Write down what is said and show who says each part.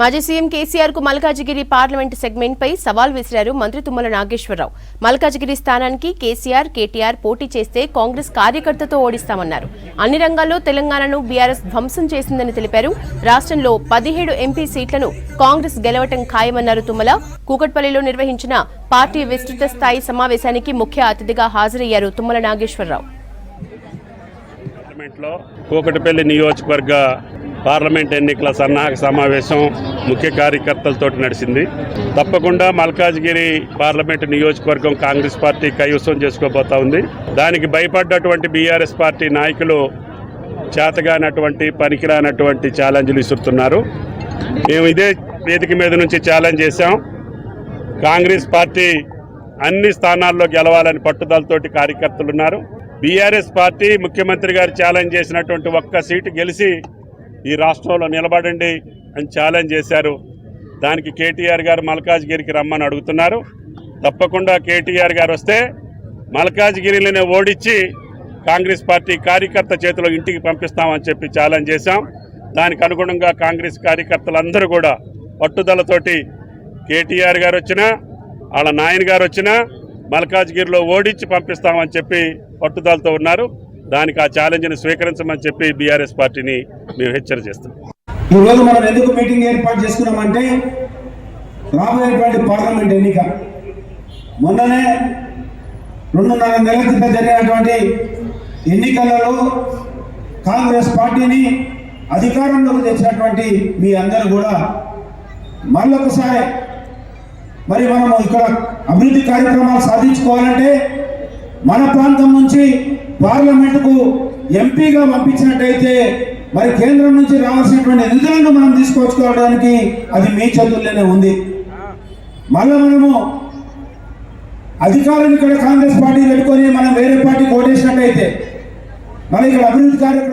Speaker 1: మాజీ సీఎం కేసీఆర్కు Malkajgiri parliament segment పై సవాల్ విసిరారు మంత్రి తుమ్మల నాగేశ్వరరావు. మల్కాజిగిరి స్థానానికి కేసీఆర్ కేటీఆర్ పోటీ చేస్తే కాంగ్రెస్ కార్యకర్తతో ఓడిస్తామన్నారు. అన్ని రంగాల్లో తెలంగాణను బీఆర్ఎస్ ధ్వంసం చేసిందని తెలిపారు. రాష్ట్రంలో పదిహేడు ఎంపీ సీట్లను కాంగ్రెస్ గెలవటం ఖాయమన్నారు తుమ్మల. కూకట్పల్లిలో నిర్వహించిన పార్టీ విస్తృత స్థాయి సమావేశానికి ముఖ్య అతిథిగా హాజరయ్యారు తుమ్మల నాగేశ్వరరావు.
Speaker 2: కూకటిపల్లి నియోజకవర్గ పార్లమెంట్ ఎన్నికల సన్నాహక సమావేశం ముఖ్య కార్యకర్తలతో నడిచింది. తప్పకుండా మల్కాజ్గిరి పార్లమెంట్ నియోజకవర్గం కాంగ్రెస్ పార్టీ కైవసం చేసుకోబోతా ఉంది. దానికి భయపడ్డటువంటి బీఆర్ఎస్ పార్టీ నాయకులు చేతగానటువంటి పనికిరానటువంటి ఛాలెంజ్లు ఇస్తున్నారు మేము ఇదే వేదిక మీద నుంచి ఛాలెంజ్ చేశాం. కాంగ్రెస్ పార్టీ అన్ని స్థానాల్లో గెలవాలని పట్టుదలతోటి కార్యకర్తలు ఉన్నారు. బీఆర్ఎస్ పార్టీ ముఖ్యమంత్రి గారు ఛాలెంజ్ చేసినటువంటి ఒక్క సీటు గెలిచి ఈ రాష్ట్రంలో నిలబడండి అని ఛాలెంజ్ చేశారు. దానికి కేటీఆర్ గారు మల్కాజ్గిరికి రమ్మని అడుగుతున్నారు. తప్పకుండా కేటీఆర్ గారు వస్తే మల్కాజ్గిరిలోనే ఓడించి కాంగ్రెస్ పార్టీ కార్యకర్త చేతిలో ఇంటికి పంపిస్తామని చెప్పి ఛాలెంజ్ చేశాం. దానికి అనుగుణంగా కాంగ్రెస్ కార్యకర్తలందరూ కూడా పట్టుదలతోటి కేటీఆర్ గారు వచ్చినా వాళ్ళ నాయన గారు వచ్చినా మల్కాజ్గిరిలో ఓడించి పంపిస్తామని చెప్పి పట్టుదలతో ఉన్నారు. దానికి ఆ ఛాలెంజ్ని స్వీకరించమని చెప్పి బీఆర్ఎస్ పార్టీని మేము హెచ్చరిక చేస్తాం.
Speaker 3: ఈరోజు రోజు మనం ఎందుకు మీటింగ్ ఏర్పాటు చేసుకున్నామంటే రాబోయేటువంటి పార్లమెంట్ ఎన్నిక. మొన్ననే రెండున్నర నెలల క్రితం జరిగినటువంటి ఎన్నికలలో కాంగ్రెస్ పార్టీని అధికారంలోకి తెచ్చినటువంటి మీ అందరూ కూడా మళ్ళొకసారి మరి మనము ఇక్కడ అభివృద్ధి కార్యక్రమాలు సాధించుకోవాలంటే మన ప్రాంతం నుంచి పార్లమెంటుకు ఎంపీగా పంపించినట్టయితే మరి కేంద్రం నుంచి రావాల్సినటువంటి నిధులను మనం తీసుకొచ్చుకోవడానికి అది మీ చేతుల్లోనే ఉంది. మళ్ళీ మనము అధికారం ఇక్కడ కాంగ్రెస్ పార్టీ పెట్టుకొని మనం వేరే పార్టీకి ఓటేసినట్టయితే మరి ఇక్కడ అభివృద్ధి కార్యక్రమం